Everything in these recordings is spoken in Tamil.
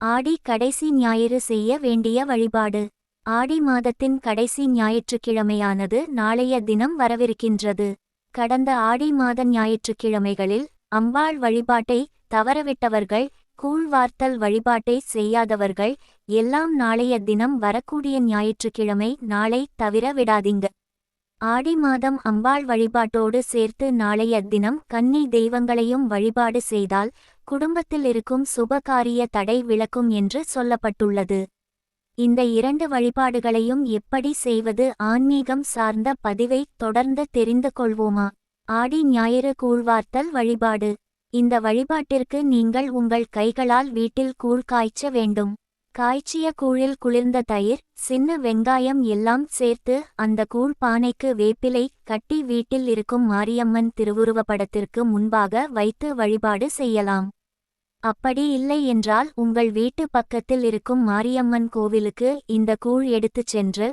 ஆடி கடைசி ஞாயிறு செய்ய வேண்டிய வழிபாடு. ஆடி மாதத்தின் கடைசி ஞாயிற்றுக்கிழமையானது நாளைய தினம் வரவிருக்கின்றது. கடந்த ஆடி மாத ஞாயிற்றுக்கிழமைகளில் அம்பாள் வழிபாட்டை தவறவிட்டவர்கள் கூழ்வார்த்தல் வழிபாட்டை செய்யாதவர்கள் எல்லாம் நாளைய தினம் வரக்கூடிய ஞாயிற்றுக்கிழமை நாளை தவிர விடாதீங்க. ஆடி மாதம் அம்பாள் வழிபாட்டோடு சேர்த்து நாளைய தினம் கன்னி தெய்வங்களையும் வழிபாடு செய்தால் குடும்பத்தில் இருக்கும் சுபகாரிய தடை விளக்கும் என்று சொல்லப்பட்டுள்ளது. இந்த இரண்டு வழிபாடுகளையும் எப்படி செய்வது ஆன்மீகம் சார்ந்த பதிவை தொடர்ந்து தெரிந்து கொள்வோமா? ஆடி ஞாயிறு கூழ்வார்த்தல் வழிபாடு. இந்த வழிபாட்டிற்கு நீங்கள் உங்கள் கைகளால் வீட்டில் கூழ் காய்ச்ச வேண்டும். காய்ச்சிய கூழில் குளிர்ந்த தயிர் சின்ன வெங்காயம் எல்லாம் சேர்த்து அந்த கூழ் பானைக்கு வேப்பிலை கட்டி வீட்டில் இருக்கும் மாரியம்மன் திருவுருவப்படத்திற்கு முன்பாக வைத்து வழிபாடு செய்யலாம். அப்படி இல்லை என்றால் உங்கள் வீட்டு பக்கத்தில் இருக்கும் மாரியம்மன் கோவிலுக்கு இந்த கூழ் எடுத்துச் சென்று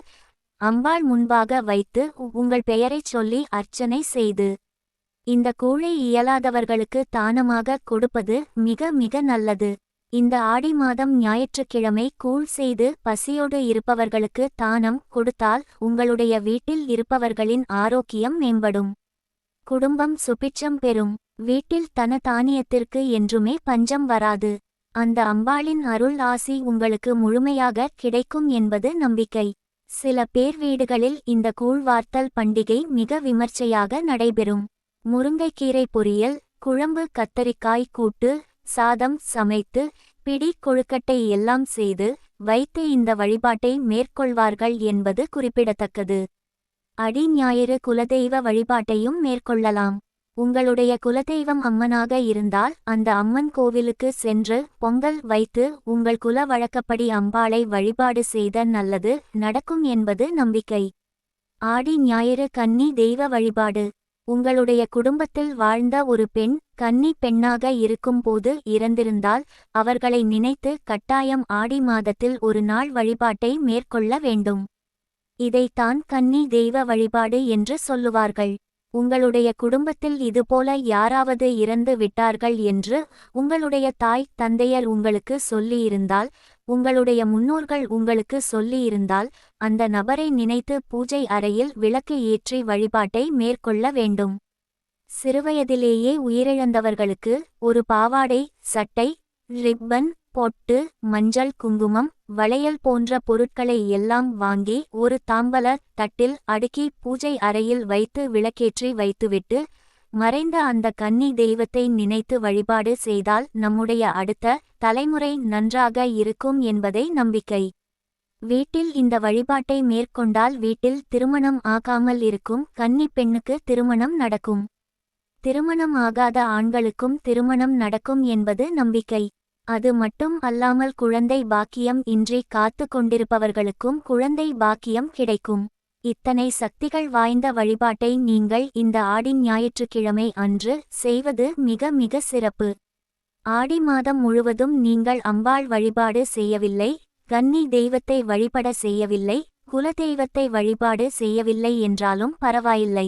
அம்பாள் முன்பாக வைத்து உங்கள் பெயரைச் சொல்லி அர்ச்சனை செய்து இந்த கூழை இயலாதவர்களுக்கு தானமாக கொடுப்பது மிக மிக நல்லது. இந்த ஆடி மாதம் ஞாயிற்றுக்கிழமை கூழ் செய்து பசியோடு இருப்பவர்களுக்கு தானம் கொடுத்தால் உங்களுடைய வீட்டில் இருப்பவர்களின் ஆரோக்கியம் மேம்படும். குடும்பம் சுபிட்சம் பெறும். வீட்டில் தன தானியத்திற்கு என்றுமே பஞ்சம் வராது. அந்த அம்பாளின் அருள் ஆசி உங்களுக்கு முழுமையாக கிடைக்கும் என்பது நம்பிக்கை. சில பேர் வீடுகளில் இந்த கூழ்வார்த்தல் பண்டிகை மிக விமர்சையாக நடைபெறும். முருங்கைக்கீரை பொரியல் குழம்பு கத்தரிக்காய் கூட்டு சாதம் சமைத்து பிடி கொழுக்கட்டை எல்லாம் செய்து வைத்து இந்த வழிபாட்டை மேற்கொள்வார்கள் என்பது குறிப்பிடத்தக்கது. அடி ஞாயிறு குலதெய்வ வழிபாட்டையும் மேற்கொள்ளலாம். உங்களுடைய குலதெய்வம் அம்மனாக இருந்தால் அந்த அம்மன் கோவிலுக்கு சென்று பொங்கல் வைத்து உங்கள் குல வழக்கப்படி அம்பாளை வழிபாடு செய்த நல்லது நடக்கும் என்பது நம்பிக்கை. ஆடி ஞாயிறு கன்னி தெய்வ வழிபாடு. உங்களுடைய குடும்பத்தில் வாழ்ந்த ஒரு பெண் கன்னி பெண்ணாக இருக்கும்போது இறந்திருந்தால் அவர்களை நினைத்து கட்டாயம் ஆடி மாதத்தில் ஒரு நாள் வழிபாட்டை மேற்கொள்ள வேண்டும். இதைத்தான் கன்னி தெய்வ வழிபாடு என்று சொல்லுவார்கள். உங்களுடைய குடும்பத்தில் இதுபோல யாராவது இறந்து விட்டார்கள் என்று உங்களுடைய தாய் தந்தையர் உங்களுக்கு சொல்லியிருந்தால் உங்களுடைய முன்னோர்கள் உங்களுக்கு சொல்லியிருந்தால் அந்த நபரை நினைத்து பூஜை அறையில் விளக்கு ஏற்றி வழிபாட்டை மேற்கொள்ள வேண்டும். சிறுவயதிலேயே உயிரிழந்தவர்களுக்கு ஒரு பாவாடை சட்டை ரிப்பன் பொட்டு மஞ்சள் குங்குமம் வளையல் போன்ற பொருட்களை எல்லாம் வாங்கி ஒரு தாம்பல தட்டில் அடுக்கி பூஜை அறையில் வைத்து விளக்கேற்றி வைத்துவிட்டு மறைந்த அந்த கன்னி தெய்வத்தை நினைத்து வழிபாடு செய்தால் நம்முடைய அடுத்த தலைமுறை நன்றாக இருக்கும் என்பதை நம்பிக்கை. வீட்டில் இந்த வழிபாட்டை மேற்கொண்டால் வீட்டில் திருமணம் ஆகாமல் இருக்கும் கன்னி பெண்ணுக்கு திருமணம் நடக்கும். திருமணம் ஆகாத ஆண்களுக்கும் திருமணம் நடக்கும் என்பது நம்பிக்கை. அது மட்டும் அல்லாமல் குழந்தை பாக்கியம் இன்றி காத்து கொண்டிருப்பவர்களுக்கும் குழந்தை பாக்கியம் கிடைக்கும். இத்தனை சக்திகள் வாய்ந்த வழிபாட்டை நீங்கள் இந்த ஆடி ஞாயிற்றுக்கிழமை அன்று செய்வது மிக மிக சிறப்பு. ஆடி மாதம் முழுவதும் நீங்கள் அம்பாள் வழிபாடு செய்யவில்லை கன்னி தெய்வத்தை வழிபட செய்யவில்லை குலதெய்வத்தை வழிபாடு செய்யவில்லை என்றாலும் பரவாயில்லை.